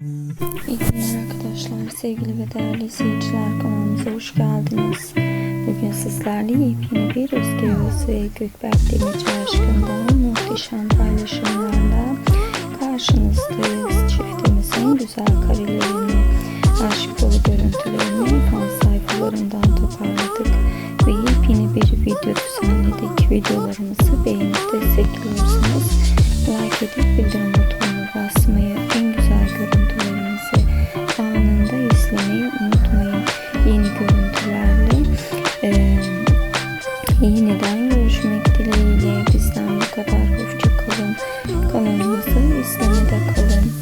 İyi günler arkadaşlar, sevgili ve değerli izleyiciler kanalımıza hoş geldiniz. Bugün sizlerle yepyeni bir Özge Yavuz ve Gökberk Demirci aşkından muhteşem paylaşımlarla karşınızdayız. Çiftimizin güzel karelerini, aşk dolu görüntülerini fan sayfalarından toparladık ve yepyeni bir video düzenledik. Videolarımızı beğenip destekliyorsanız like edip bildirim butonuna basmayı, yeniden görüşmek dileğiyle bizden bu kadar. Hoşçakalın. Kanalımızı izlemede kalın.